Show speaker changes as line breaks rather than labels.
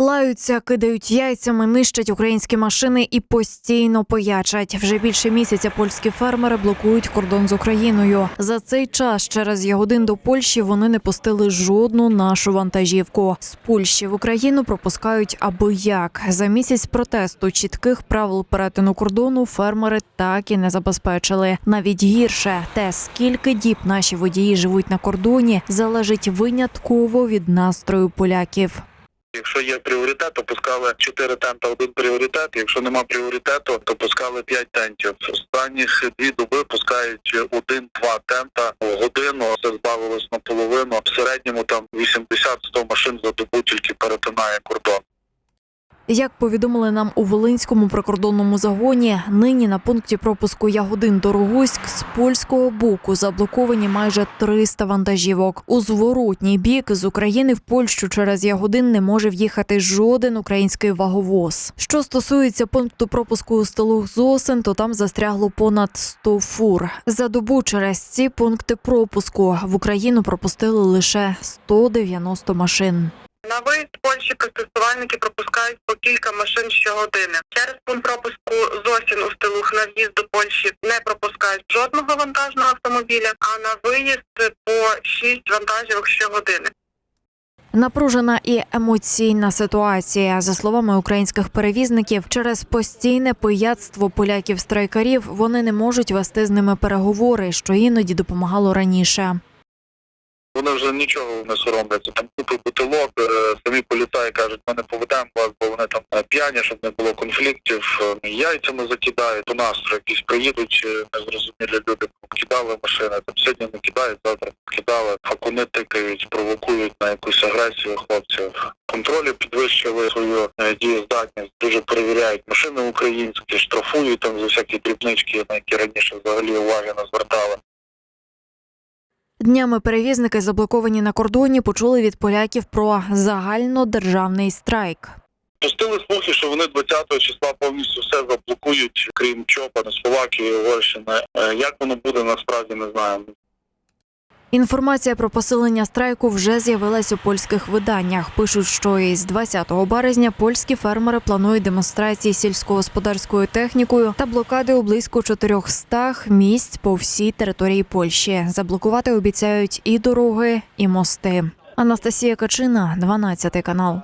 Лаються, кидають яйцями, нищать українські машини і постійно поячать. Вже більше місяця польські фермери блокують кордон з Україною. За цей час через Ягодин до Польщі вони не пустили жодну нашу вантажівку. З Польщі в Україну пропускають аби як. За місяць протесту чітких правил перетину кордону фермери так і не забезпечили. Навіть гірше те, скільки діб наші водії живуть на кордоні, залежить винятково від настрою поляків.
Якщо є пріоритет, то пускали 4 тента один пріоритет. Якщо нема пріоритету, то пускали 5 тентів. Останніх дві доби пускають один-два тента в годину. Це збавилось наполовину. В середньому там 80-100 машин за добу тільки перетинає кордон.
Як повідомили нам у Волинському прикордонному загоні, нині на пункті пропуску Ягодин Дорогуськ з польського боку заблоковані майже 300 вантажівок. У зворотній бік з України в Польщу через Ягодин не може в'їхати жоден український ваговоз. Що стосується пункту пропуску у столух Зосин, то там застрягло понад 100 фур. За добу через ці пункти пропуску в Україну пропустили лише 190 машин.
На виїзд Польщі протестувальники пропускають по кілька машин щогодини. Через пункт пропуску Зосін у Стилух на в'їзд до Польщі не пропускають жодного вантажного автомобіля, а на виїзд по 6 вантажівок щогодини.
Напружена і емоційна ситуація. За словами українських перевізників, через постійне пияцтво поляків-страйкарів вони не можуть вести з ними переговори, що іноді допомагало раніше.
Вони вже нічого не соромляться. Там купи бутилок, е, самі поліцаї кажуть, ми не поведемо вас, бо вони там е, п'яні, щоб не було конфліктів, е, яйцями закидають, у нас якісь приїдуть незрозумілі люди, кидали машини, там сьогодні не кидають, завтра кидали, факуни тикають, провокують на якусь агресію хлопців. Контролі підвищили свою дієздатність, дуже перевіряють машини українські, штрафують там за всякі дрібнички, на які раніше взагалі уваги не звертали.
Днями перевізники, заблоковані на кордоні, почули від поляків про загальнодержавний страйк.
Пустили слухи, що вони 20 числа повністю все заблокують, крім Чопа, Словакії, Угорщини. Е, Як воно буде, насправді не знаємо.
Інформація про посилення страйку вже з'явилась у польських виданнях. Пишуть, що із 20 березня польські фермери планують демонстрації сільськогосподарською технікою та блокади у близько 400 місць по всій території Польщі. Заблокувати обіцяють і дороги, і мости. Анастасія Качина, 12 канал.